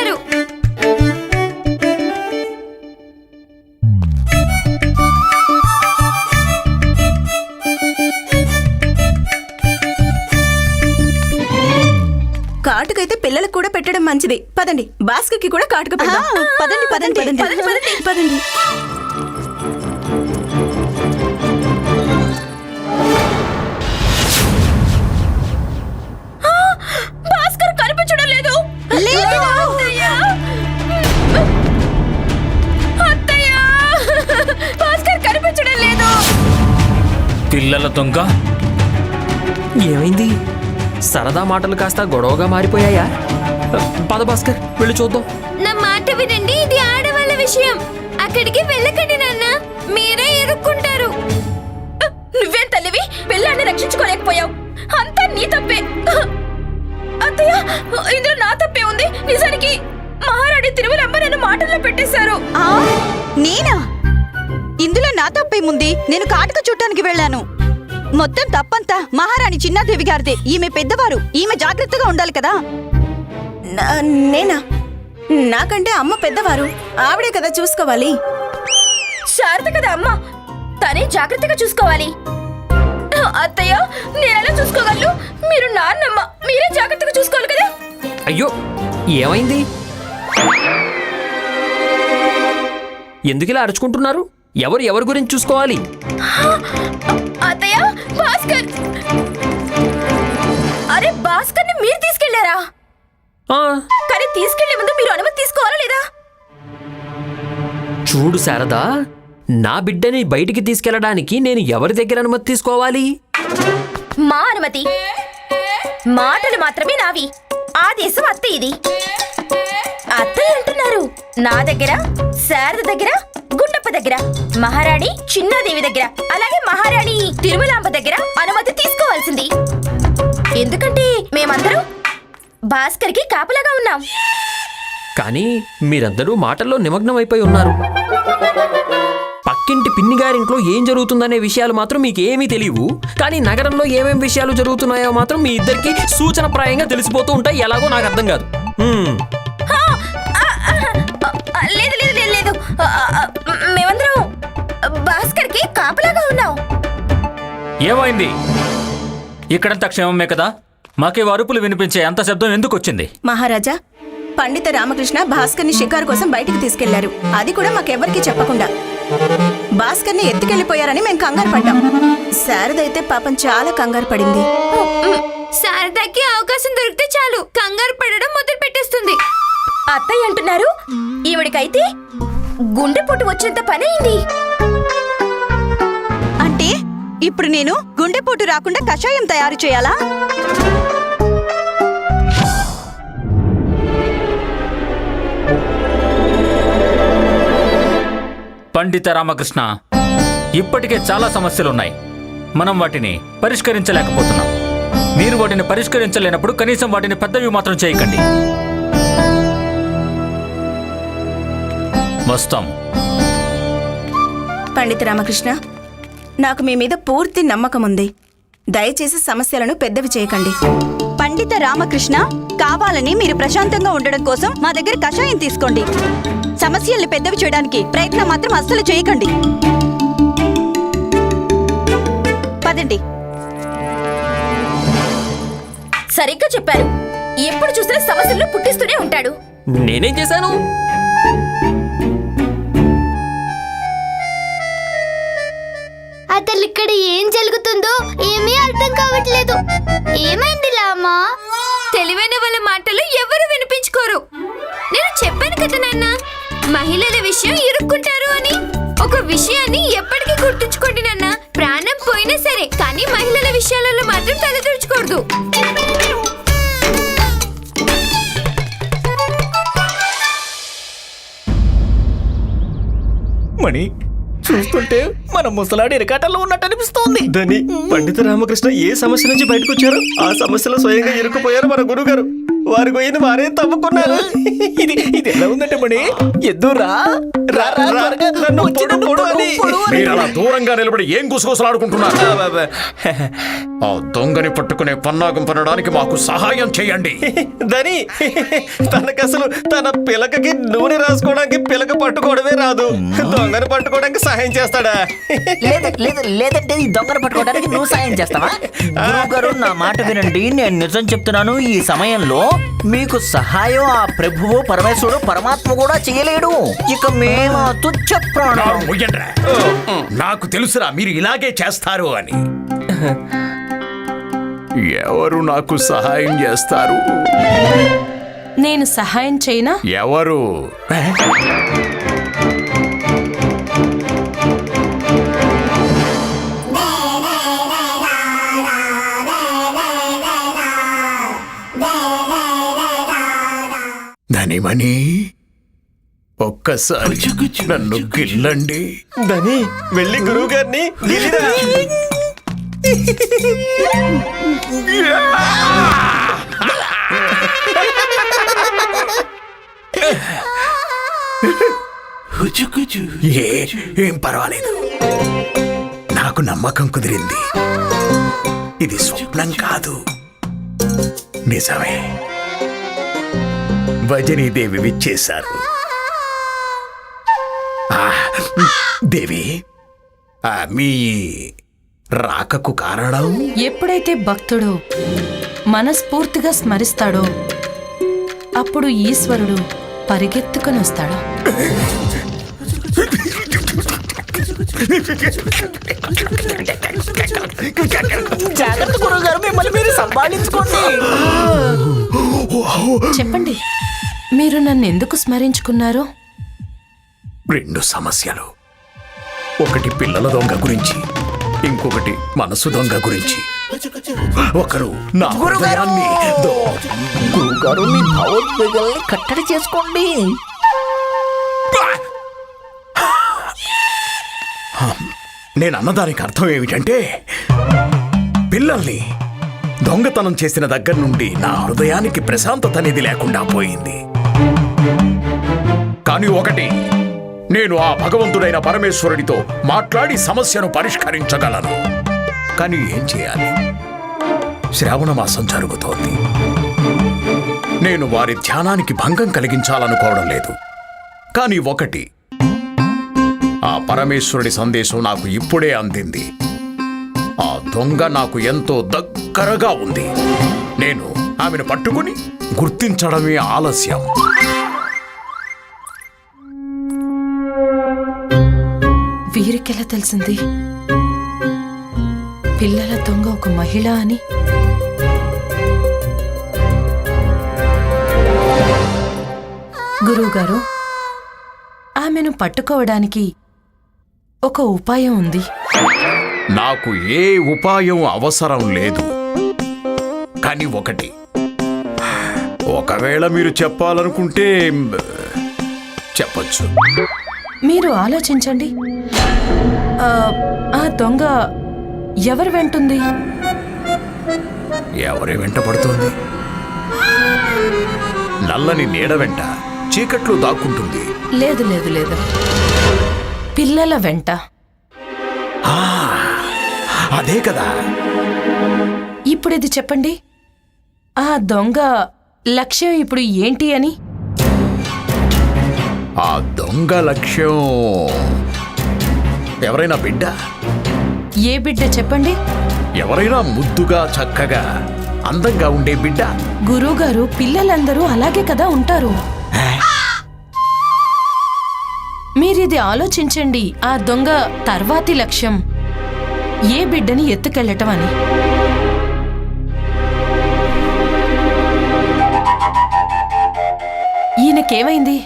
చేస్తున్నారు కాటుకైతే పిల్లలకు కూడా పెట్టడం మంచిది. పదండి భాస్కర్కి కూడా కాటుక పదండి, పదండి. పదండి పదండి. పదండి. పిల్లల దొంగ? ఏమైంది? సరదా మాటలు కాస్త గొడవగా మారిపోయాయా? పద భాస్కర్ వెళ్ళి చూద్దాం. నా మాట వినండి ఇది ఆడవాళ్ళ విషయం. అక్కడికి వెళ్ళకండి నాన్న మీరే ఇరుక్కుంటారు నువ్వేం తల్లివి? పిల్లాన్ని రక్షించుకోలేకపోయావు. అంతా నీ తప్పే. అత్తయ్య ఇందులో నా తప్పే ఉంది. నిజానికి మహారాణి తిరుమలమ్మ నన్ను మాటల్లో పెట్టేశారు. ఆ, నేనా? ఇందులో నా తప్పేముంది? నేను కాటుక చూడటానికి వెళ్ళాను. మొత్తం తప్పంతా మహారాణి చిన్నాదేవి గారిదే. ఈమె పెద్దవారు. ఈమె జాగ్రత్తగా ఉండాలి కదా? నేనా? నాకంటే అమ్మ పెద్దవారు. ఆవిడే కదా చూసుకోవాలి. శారద కదా అమ్మ. తనే జాగ్రత్తగా చూసుకోవాలి. అత్తయ్య నేనెలా చూసుకోగలను? మీరు నాన్నమ్మ. మీరే జాగ్రత్తగా చూసుకోవాలి కదా? అయ్యో ఏమైంది? ఎందుకు ఇలా అరుచుకుంటున్నారు? ఎవరు ఎవరి గురించి చూసుకోవాలి? అత్తయ్య భాస్కర్! అరే భాస్కర్ని మీరు తీసుకెళ్ళారా కానీ తీసుకెళ్ళే ముందు మీరు అనుమతి తీసుకోవాలా లేదా? చూడు శారదా నా బిడ్డని బయటికి తీసుకెళ్ళడానికి నేను ఎవరి దగ్గర అనుమతి తీసుకోవాలి? మా అనుమతి. మాటలు మాత్రమే నావి. ఆదేశం అత్త ఇది అత్తయ్య అంటున్నారు నా దగ్గర శారద దగ్గర దగ్గర మహారాణి చిన్నాదేవి దగ్గర అలాగే మహారాణి తిరుమలాంబ దగ్గర అనుమతి తీసుకోవాల్సింది. ఎందుకంటే మేమందరం భాస్కర్కి కాపలాగా ఉన్నాం. కానీ మీరందరూ మాటల్లో నిమగ్నం అయిపోయి ఉన్నారు. పక్కింటి పిన్ని గారింట్లో ఏం జరుగుతుందనే విషయాలు మాత్రం మీకు ఏమీ తెలియవు. కానీ నగరంలో ఏమేం విషయాలు జరుగుతున్నాయో మాత్రం మీ ఇద్దరికి సూచనప్రాయంగా తెలిసిపోతూ ఉంటాయి. ఎలాగో నాకు అర్థం కాదు. భాస్కర్కి కాపలాగా ఉన్నాం ఏమైంది? ఇక్కడంతా క్షేమమే కదా? మాకే అరుపులు వినిపించే అంత శబ్దం ఎందుకు వచ్చింది మహారాజా పండిత రామకృష్ణ భాస్కర్ని షికారు కోసం బయటికి తీసుకెళ్ళారు. అది కూడా మాకెవ్వరికీ చెప్పకుండా. భాస్కర్ని ఎత్తుకెళ్ళిపోయారని మేము కంగారు పడ్డాం. శారదైతే పాపం చాలా కంగారు పడింది. శారదాకి అవకాశం దొరికితే చాలు. కంగారు పడడం మొదలు పెట్టేస్తుంది. అత్తయ్య అంటున్నారు ఈవిడికైతే గుండెపోటు వచ్చేంత పని అయింది ఇప్పుడు నేను గుండెపోటు రాకుండా కషాయం తయారు చేయాలా? పండిత రామకృష్ణ ఇప్పటికే చాలా సమస్యలున్నాయి. మనం వాటిని పరిష్కరించలేకపోతున్నాం. మీరు వాటిని పరిష్కరించలేనప్పుడు కనీసం వాటిని పెద్దవి మాత్రం చేయకండి. వస్తాం. పండిత రామకృష్ణ నాకు మీ మీద పూర్తి నమ్మకం ఉంది. దయచేసి సమస్యలను పెద్దవి చేయకండి. పండిత రామకృష్ణ కావాలని మీరు ప్రశాంతంగా ఉండడం కోసం మా దగ్గర కషాయం తీసుకోండి. సమస్యల్ని పెద్దవి చేయడానికి ప్రయత్నం మాత్రం అస్సలు చేయకండి. పదండి. సరిగ్గా చెప్పారు. ఎప్పుడు చూసినా సమస్యలు పుట్టిస్తూనే ఉంటాడు. నేనేం చేశాను? అసలు ఇక్కడ ఏం జరుగుతుందో ఏమీ అర్థం కావట్లేదు. ఏమైంది లామా? తెలివైన వాళ్ళ మాటలు ఎవరు వినిపించుకోరు? నేను చెప్పాను కదా నాన్న మహిళల విషయం ఇరుక్కుంటారు అని. ఒక విషయాన్ని ఎప్పటికీ గుర్తుంచుకోండి నాన్న ప్రాణం పోయినా సరే కానీ మహిళల విషయాలలో మాత్రం తలదూర్చకూడదు. మణి చూస్తుంటే మన ముసలాడి ఇరకాటంలో ఉన్నట్టు అనిపిస్తోంది. దని పండిత రామకృష్ణ ఏ సమస్య నుంచి బయటకు వచ్చారు ఆ సమస్యలో స్వయంగా ఇరుక్కుపోయారు మన గురుగారు. వారి గొయ్యిని వారే తవ్వుకున్నారు. ఇది ఇది ఎలా ఉందంటే మణి? ఎద్దురా రా, రా, రా, త్వరగా. నన్ను వచ్చి పొడు, నన్ను పొడు పొడు, అని. పొడు అని. మీరు అలా దూరంగా నిలబడి ఏం గుసగుసలాడుకుంటున్నారు? ఆ, దొంగని పట్టుకునే పన్నాగం పనడానికి మాకు సహాయం చేయండి. దని తనకు అసలు తన పిలకకి నూనె రాసుకోవడానికి పిలక పట్టుకోవడమే రాదు. దొంగను పట్టుకోవడానికి సహాయం చేస్తాడా? లేదు లేదు లేదంటే ఈ దొంగను పట్టుకోవడానికి నువ్వు సాయం చేస్తావా? గురువు గారు నా మాట వినండి. నేను నిజం చెప్తున్నాను. ఈ సమయంలో మీకు సహాయం ఆ ప్రభువు పరమేశ్వరుడు పరమాత్మ కూడా చేయలేడు. ఇక మేము తుచ్చ ప్రాణం. ముయ్యండ్రా. నాకు తెలుసురా మీరు ఇలాగే చేస్తారు అని. ఎవరు నాకు సహాయం చేస్తారు? నేను సహాయం చేయనా? ఎవరు? ధనిమణి ఒక్కసారి నన్ను గిల్లండి. దని వెళ్ళి గురువు గారిని ఏ ఏం పర్వాలేదు. నాకు నమ్మకం కుదిరింది. ఇది స్వప్నం కాదు. నిజమే. భజనీదేవి విచ్చేశారు. దేవి ఆ, మీ రాకకు కారణం? ఎప్పుడైతే భక్తుడు మనస్ఫూర్తిగా స్మరిస్తాడో అప్పుడు ఈశ్వరుడు పరిగెత్తుకొని వస్తాడు. జాగ్రత్త మిమ్మల్ని మీరు చెప్పండి. మీరు నన్ను ఎందుకు స్మరించుకున్నారు? రెండు సమస్యలు. ఒకటి పిల్లల దొంగ గురించి ఇంకొకటి మనసు దొంగ గురించి. ఒకరు నా హృదయాన్ని దో- గురువు గారు మీ భావోద్వేగాల్ని కట్టడి చేసుకోండి. నేను అన్నదానికి అర్థం ఏమిటంటే పిల్లల్ని దొంగతనం చేసిన దగ్గర నుండి నా హృదయానికి ప్రశాంతత అనేది లేకుండా పోయింది. కానీ ఒకటి. నేను ఆ భగవంతుడైన పరమేశ్వరుడితో మాట్లాడి సమస్యను పరిష్కరించగలను. కానీ ఏం చేయాలి? శ్రావణ మాసం జరుగుతోంది. నేను వారి ధ్యానానికి భంగం కలిగించాలనుకోవడం లేదు. కానీ ఒకటి. ఆ పరమేశ్వరుడి సందేశం నాకు ఇప్పుడే అందింది. ఆ దొంగ నాకు ఎంతో దగ్గరగా ఉంది. నేను ఆమెను పట్టుకుని గుర్తించడమే ఆలస్యం. వీరికెలా తెలిసింది? పిల్లల దొంగ ఒక మహిళ అని? గురువుగారు ఆమెను పట్టుకోవడానికి ఒక ఉపాయం ఉంది. నాకు ఏ ఉపాయం అవసరం లేదు. కానీ ఒకటి. ఒకవేళ మీరు చెప్పాలనుకుంటే చెప్పొచ్చు. మీరు ఆలోచించండి. ఆ, దొంగ ఎవరు వెంటుంది? ఎవరి వెంట పడుతోంది? నల్లని నీడ వెంట చీకట్లో దాక్కుంటుంది. లేదు లేదు లేదు. పిల్లల వెంట. అదే కదా. ఇప్పుడు ఇది చెప్పండి. ఆ దొంగ లక్ష్యం ఇప్పుడు ఏంటి అని? ఆ దొంగ లక్ష్యం. ఎవరైనా బిడ్డ? ఏ బిడ్డ చెప్పండి? ఎవరైనా ముద్దుగా చక్కగా అందంగా ఉండే బిడ్డ? గురువుగారు పిల్లలందరూ అలాగే కదా ఉంటారు. మీరిది ఆలోచించండి ఆ దొంగ తర్వాతి లక్ష్యం. ఏ బిడ్డని ఎత్తుకెళ్ళటం అని. ఈయనకేమైంది?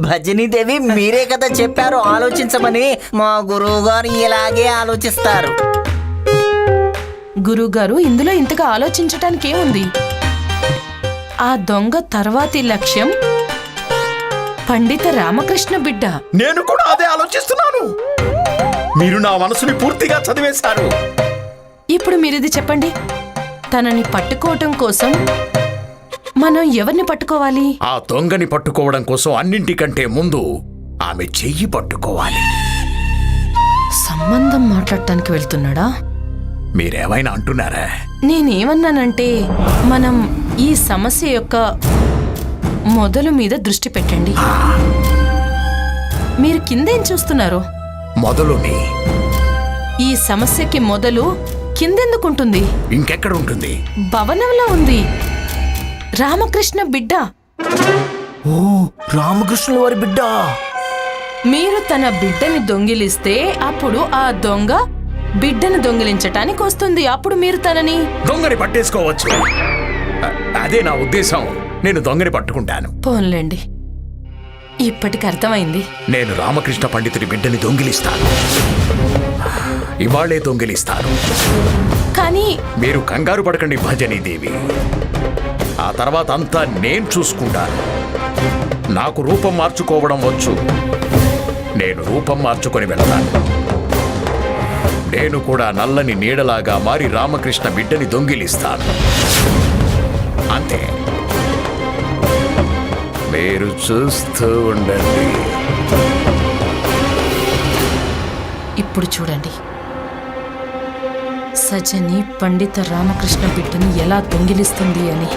భజనీదేవి మీరే కదా చెప్పారు ఆలోచించమని. మా గురువు గారు ఇలాగే ఆలోచిస్తారు. గురువుగారు ఇందులో ఇంతగా ఆలోచించటానికి ఏముంది? ఆ దొంగ తర్వాతి లక్ష్యం పండిత రామకృష్ణ బిడ్డ. నేను కూడా అదే ఆలోచిస్తున్నాను. మీరు నా మనసుని పూర్తిగా చదివేశారు. ఇప్పుడు మీరిది చెప్పండి. తనని పట్టుకోవటం కోసం మనం ఎవరిని పట్టుకోవాలి? ఆ దొంగని పట్టుకోవడం కోసం అన్నింటికంటే ముందు ఆమె చెయ్యి పట్టుకోవాలి. సంబంధం మాట్లాడటానికి వెళ్తున్నాడా? మీరేమైనా అంటున్నారా? నేనేమన్నానంటే మనం ఈ సమస్య యొక్క మొదలు మీద దృష్టి పెట్టండి. మీరు కిందేం చూస్తున్నారు? మొదలుని. ఈ సమస్యకి మొదలు కిందెందుకుంటుంది? ఇంకెక్కడ ఉంటుంది? భవనంలో ఉంది. రామకృష్ణ బిడ్డ. ఓ రామకృష్ణుల వారి బిడ్డ. మీరు తన బిడ్డని దొంగిలిస్తే అప్పుడు ఆ దొంగ బిడ్డను దొంగిలించటానికి వస్తుంది. అప్పుడు మీరు తనని దొంగని పట్టేసుకోవచ్చు. అదే నా ఉద్దేశం. నేను దొంగని పట్టుకుంటాను. పోన్లేండి. ఇప్పటికి అర్థమైంది. నేను రామకృష్ణ పండితుడి బిడ్డని దొంగిలిస్తాను. ఇవాళే దొంగిలిస్తాను. కానీ మీరు కంగారు పడకండి భజనీ దేవి. ఆ తర్వాత అంతా నేను చూసుకుంటాను. నాకు రూపం మార్చుకోవడం వచ్చు. నేను రూపం మార్చుకొని వెళతాను. నేను కూడా నల్లని నీడలాగా మారి రామకృష్ణ బిడ్డని దొంగిలిస్తాను. అంతే. మీరు చూస్తూ ఉండండి. ఇప్పుడు చూడండి. సజని పండిత రామకృష్ణ బిడ్డని ఎలా దొంగిలిస్తుంది అని.